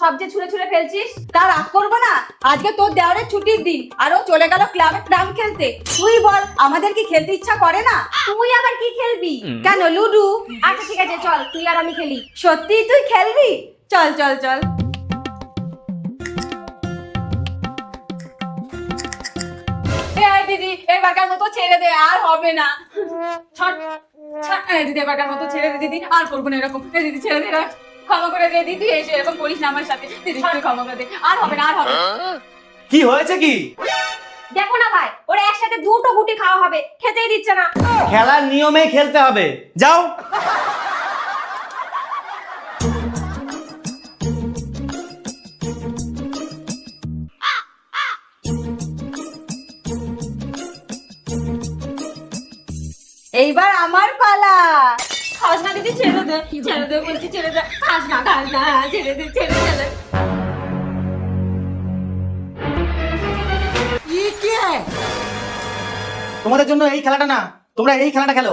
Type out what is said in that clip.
সব যে ছুঁড়ে ছুঁড়ে ফেলছিস তা রাগ করব না। আজকে তোর দেওয়ারের ছুটির দিন আর ও চলে গেল ক্লাবে ক্রাম খেলতে। তুই বল আমাদের কি খেলতে ইচ্ছা করে না? তুই আবার কি খেলবি? কেন লুডু? আচ্ছা ঠিক আছে চল তুই আর আমি খেলি। সত্যি তুই খেলবি? চল চল চল। দিদি এবারকার মতো ছেড়ে দে আর হবে না। ছাড় ছাড় দিদি এবারকার মতো ছেড়ে দে দিদি আর করব না এরকম। দিদি ছেড়ে দে। ক্ষমা করে দে দিদি এসে এরকম করিস না আমার সাথে। দিদি তুই ক্ষমা করে দে। আর হবে না আর হবে না। কি হয়েছে কি? দেখো না ভাই ওরা একসাথে দুটো গুটি খাওয়া হবে খেতেই দিচ্ছে না। খেলার নিয়মেই খেলতে হবে। যাও। এইবার আমার পালা। খাস না দিদি ছেড়ে দে ছেড়ে দে বলছি ছেড়ে দে। খাস না খাস না ছেড়ে দে ছেড়ে দে। তোমাদের জন্য এই খেলাটা না তোমরা এই খেলাটা খেলো।